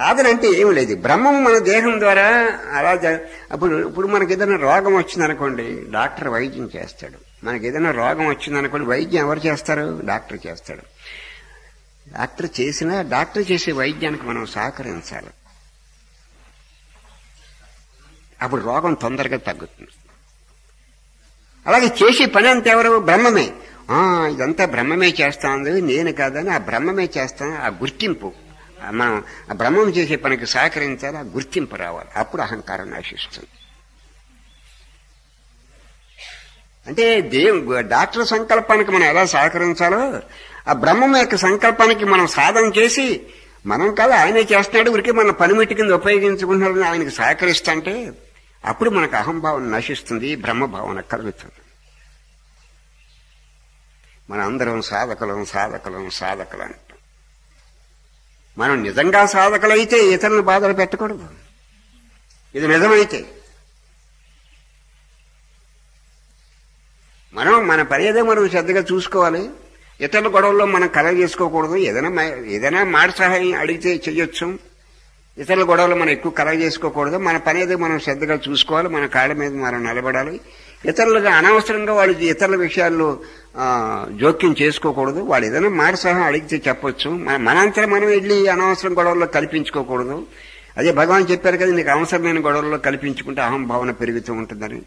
సాధన అంటే ఏమి లేదు. బ్రహ్మం మన దేహం ద్వారా అలా అప్పుడు ఇప్పుడు మనకి ఏదైనా రోగం వచ్చిందనుకోండి డాక్టర్ వైద్యం చేస్తాడు. మనకి ఏదైనా రోగం వచ్చిందనుకోండి వైద్యం ఎవరు చేస్తారు? డాక్టర్ చేస్తాడు. డాక్టర్ చేసినా డాక్టర్ చేసే వైద్యానికి మనం సహకరించాలి. అప్పుడు రోగం తొందరగా తగ్గుతుంది. అలాగే చేసే పని అంతా ఎవరు? బ్రహ్మమే. ఇదంతా బ్రహ్మమే చేస్తాంది నేను కాదని ఆ బ్రహ్మమే చేస్తాను ఆ గుర్తింపు. మనం ఆ బ్రహ్మం చేసే పనికి సహకరించాలి ఆ గుర్తింపు రావాలి. అప్పుడు అహంకారం నశిస్తుంది. అంటే దేవు డాక్టర్ సంకల్పానికి మనం ఎలా సహకరించాలో ఆ బ్రహ్మం యొక్క సంకల్పానికి మనం సాధన చేసి మనం కాదు ఆయనే చేస్తున్నాడు ఊరికి మన పనిమిటి కింద ఉపయోగించుకుంటున్నాడని ఆయనకి సహకరిస్తుంటే అప్పుడు మనకు అహంభావం నశిస్తుంది బ్రహ్మభావన కలుగుతుంది. మన అందరం సాధకులం సాధకులం సాధకులు. మనం నిజంగా సాధకులైతే ఇతరులను బాధలు పెట్టకూడదు. ఇది నిజమైతే. మనం మన పని ఏదో మనం శ్రద్ధగా చూసుకోవాలి. ఇతరుల గొడవల్లో మనం కలగ చేసుకోకూడదు. ఏదైనా ఏదైనా మాట సహాయం అడిగితే చేయొచ్చు. ఇతరుల గొడవలు మనం ఎక్కువ కలగ చేసుకోకూడదు. మన పని అయితే మనం శ్రద్ధగా చూసుకోవాలి. మన కాళ్ళ మీద మనం నిలబడాలి. ఇతరులుగా అనవసరంగా వాళ్ళు ఇతరుల విషయాల్లో జోక్యం చేసుకోకూడదు. వాళ్ళు ఏదైనా మాట సహా అడిగితే చెప్పొచ్చు. మన మనంతరం మనం వెళ్ళి అనవసరం గొడవల్లో కల్పించుకోకూడదు. అదే భగవాన్ చెప్పారు కదా నీకు అవసరమైన గొడవల్లో కల్పించుకుంటే అహంభావన పెరుగుతూ ఉంటుందని.